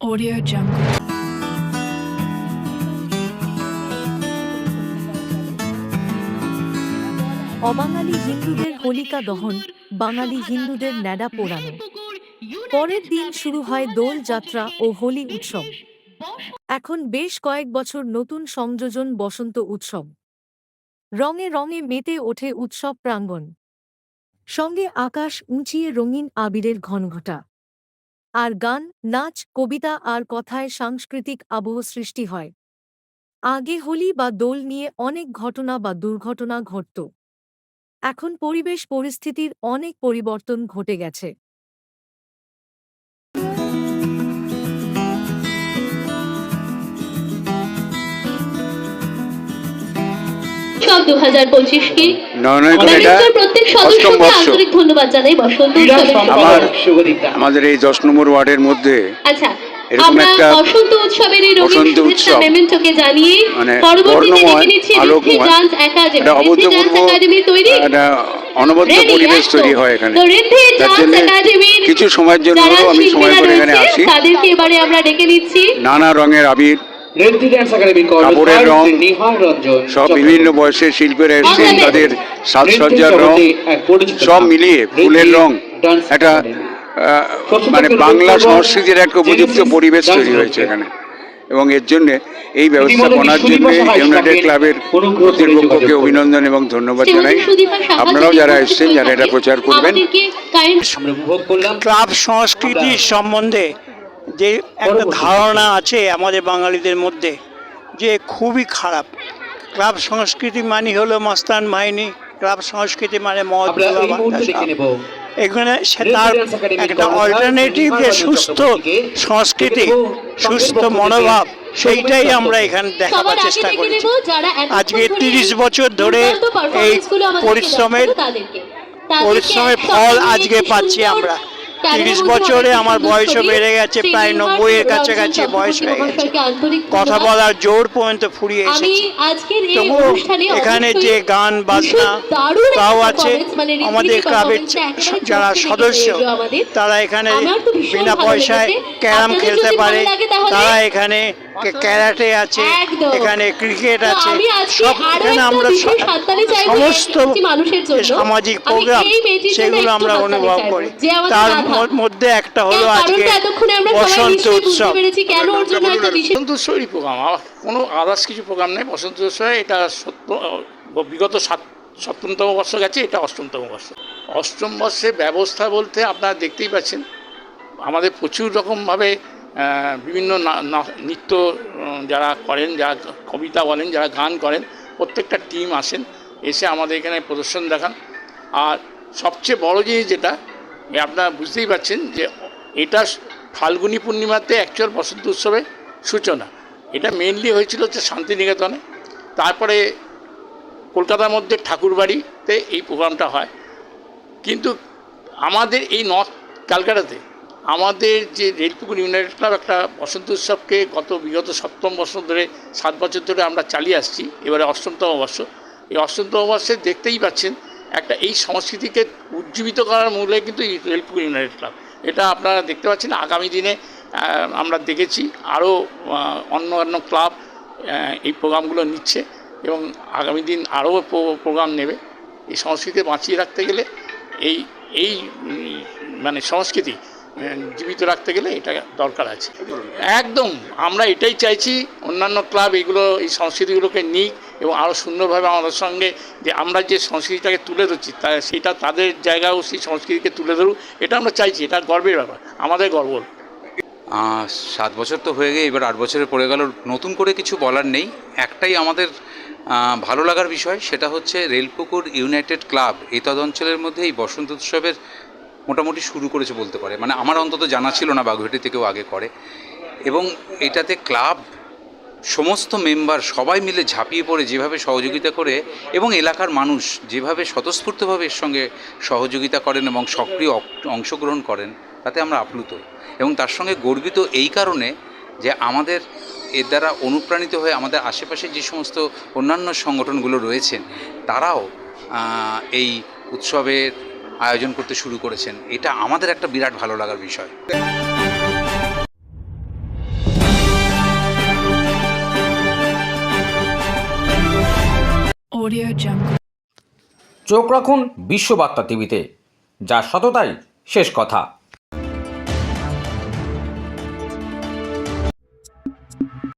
Audio Jungle. অবাঙালি হিন্দুদের হোলিকা দহন, বাঙালি হিন্দুদের ন্যাড়া পোড়ানো। পরের দিন শুরু হয় দোল যাত্রা ও হোলি উৎসব। এখন বেশ কয়েক বছর নতুন সংযোজন বসন্ত উৎসব। রঙে রঙে মেতে ওঠে উৎসব প্রাঙ্গণ। সঙ্গে আকাশ উঁচিয়ে রঙিন আবিরের ঘনঘটা। আর গান, নাচ, কবিতা আর কথায় সাংস্কৃতিক আবহ সৃষ্টি হয়। আগে হোলি বা দোল নিয়ে অনেক ঘটনা বা দুর্ঘটনা ঘটত। এখন পরিবেশ পরিস্থিতির অনেক পরিবর্তন ঘটে গেছে। সব দু হাজার পঁচিশকে প্রত্যেক সদস্যকে আন্তরিক ধন্যবাদ জানাই বসন্ত আমাদের এই দশ নম্বর ওয়ার্ডের মধ্যে আচ্ছা আমরা বসন্ত উৎসবের এই রঙিন শুভেচ্ছা মেমেন্টোকে জানিয়ে মানে পরবর্তীতে ডেকে নিচ্ছি ঋদ্ধি ডান্স একাডেমি একটা ডান্স একাডেমি তৈরি। অনবদ্য পরিবেশ তৈরি হয় এখানে। তো ঋদ্ধি তার ডান্স জন্য একাডেমির কিছু সময়ের জন্য আমি সময় করে এখানে আসি। তাদেরকে এবারে আমরা ডেকে নিচ্ছি। নানা রঙের আবির কাপড়ের রং, সব বিভিন্ন বয়সের শিল্পীরা এসেছেন তাদের সাজসজ্জার রং সব মিলিয়ে ফুলের রং একটা মানে বাংলা সংস্কৃতির একটা উপযুক্ত পরিবেশ তৈরি হয়েছে এখানে। এবং এর জন্য এই ব্যবস্থাপনার জন্য ইউনাইটেড ক্লাবের কর্তৃপক্ষকে অভিনন্দন এবং ধন্যবাদ জানাই। আপনারাও যারা এসেছেন যারা এটা প্রচার করবেন। আমাদেরকে kind আমরা উপভোগ করলাম। ক্লাব সংস্কৃতির সম্বন্ধে যে একটা ধারণা আছে আমাদের বাঙালিদের মধ্যে যে খুবই খারাপ। ক্লাব সংস্কৃতি মানে হলো মাস্তান বাহিনী ক্লাব সংস্কৃতি মানে মদ এখানে সে তার একটা অল্টারনেটিভ যে সুস্থ সংস্কৃতি সুস্থ মনোভাব সেইটাই আমরা এখানে দেখাবার চেষ্টা করেছি। আজকে তিরিশ বছর ধরে এই পরিশ্রমের পরিশ্রমের ফল আজকে পাচ্ছি আমরা। তিরিশ বছরে আমার বয়সও বেড়ে গেছে প্রায় নব্বই নব্বইয়ের কাছাকাছি বয়স হয়ে গেছে। কথা। বলার জোর পর্যন্ত ফুরিয়ে এসেছে। তবুও এখানে যে গান বাজনা তাও আছে মানে আমাদের ক্লাবের যারা সদস্য। তারা এখানে বিনা পয়সায় ক্যারাম খেলতে পারে তারা এখানে ক্যারাটে আছে এখানে ক্রিকেট আছে সব এখানে আমরা সমস্ত। সামাজিক প্রোগ্রাম সেগুলো আমরা অনুভব করি। তার মধ্যে একটা হলো আজকে বসন্ত উৎসব। বসন্ত উৎসবেরই প্রোগ্রাম কোনো আদার্স কিছু প্রোগ্রাম নেই। বসন্ত উৎসবে এটা সত্য বিগত সাত সপ্তমতম বর্ষ গেছে এটা অষ্টমতম বর্ষ। অষ্টম বর্ষে ব্যবস্থা বলতে আপনারা দেখতেই পাচ্ছেন আমাদের প্রচুর রকমভাবে বিভিন্ন নৃত্য যারা করেন, যারা কবিতা বলেন, যারা গান করেন, প্রত্যেকটা টিম আসেন, এসে আমাদের এখানে প্রদর্শন দেখান। আর সবচেয়ে বড় জিনিস যেটা আপনারা বুঝতেই পারছেন যে এটা ফাল্গুনী পূর্ণিমাতে অ্যাকচুয়াল বসন্ত উৎসবের সূচনা। এটা মেনলি হয়েছিল হচ্ছে শান্তিনিকেতনে। তারপরে কলকাতার মধ্যে ঠাকুরবাড়িতে এই প্রোগ্রামটা হয়। কিন্তু আমাদের এই নর্থ ক্যালকাটাতে আমাদের যে রেলপুকুর ইউনাইটেড ক্লাব একটা বসন্ত উৎসবকে গত বিগত সপ্তম বছর ধরে, সাত বছর ধরে আমরা চালিয়ে আসছি, এবারে অষ্টমতম বর্ষ এই অষ্টমতম বর্ষে দেখতেই পাচ্ছেন একটা এই সংস্কৃতিকে উজ্জীবিত করার মূলে কিন্তু রেলপুকুর ইউনাইটেড ক্লাব। এটা আপনারা দেখতে পাচ্ছেন, আগামী দিনে আমরা দেখেছি আরও অন্য অন্য ক্লাব এই প্রোগ্রামগুলো নিচ্ছে এবং আগামী দিন আরও প্রোগ্রাম নেবে। এই সংস্কৃতি বাঁচিয়ে রাখতে গেলে এই এই মানে সংস্কৃতি জীবিত রাখতে গেলে এটা দরকার আছে। একদম আমরা এটাই চাইছি অন্যান্য ক্লাব এগুলো এই সংস্কৃতিগুলোকে নিক এবং আরও সুন্দরভাবে আমাদের সঙ্গে যে আমরা যে সংস্কৃতিটাকে তুলে ধরছি তা সেটা তাদের জায়গাও সেই সংস্কৃতিকে তুলে ধরুক এটা আমরা চাইছি এটা গর্বের ব্যাপার আমাদের গর্ব। সাত বছর তো হয়ে গিয়ে এবার আট বছরে পড়ে গেল নতুন করে কিছু বলার নেই একটাই আমাদের ভালো লাগার বিষয় সেটা হচ্ছে রেলপুকুর ইউনাইটেড ক্লাব এই তদঞ্চলের মধ্যে এই বসন্ত উৎসবের মোটামুটি শুরু করেছে বলতে পারে। মানে আমার অন্তত জানা ছিল না বাগুইহাটি থেকেও আগে করে। এবং এটাতে ক্লাব, সমস্ত মেম্বার সবাই মিলে ঝাঁপিয়ে পড়ে যেভাবে সহযোগিতা করে এবং এলাকার মানুষ যেভাবে স্বতঃস্ফূর্তভাবে এর সঙ্গে সহযোগিতা করেন এবং সক্রিয় অংশগ্রহণ করেন, তাতে আমরা আপ্লুত। এবং তার সঙ্গে গর্বিত এই কারণে যে আমাদের এর দ্বারা অনুপ্রাণিত হয়ে আমাদের আশেপাশে যে সমস্ত অন্যান্য সংগঠনগুলো রয়েছেন, তারাও এই উৎসবের আয়োজন করতে শুরু করেছেন। এটা আমাদের একটা বিরাট ভালো লাগার বিষয়। চোখ রাখুন বিশ্ববার্তা টিভিতে যা সততাই শেষ কথা।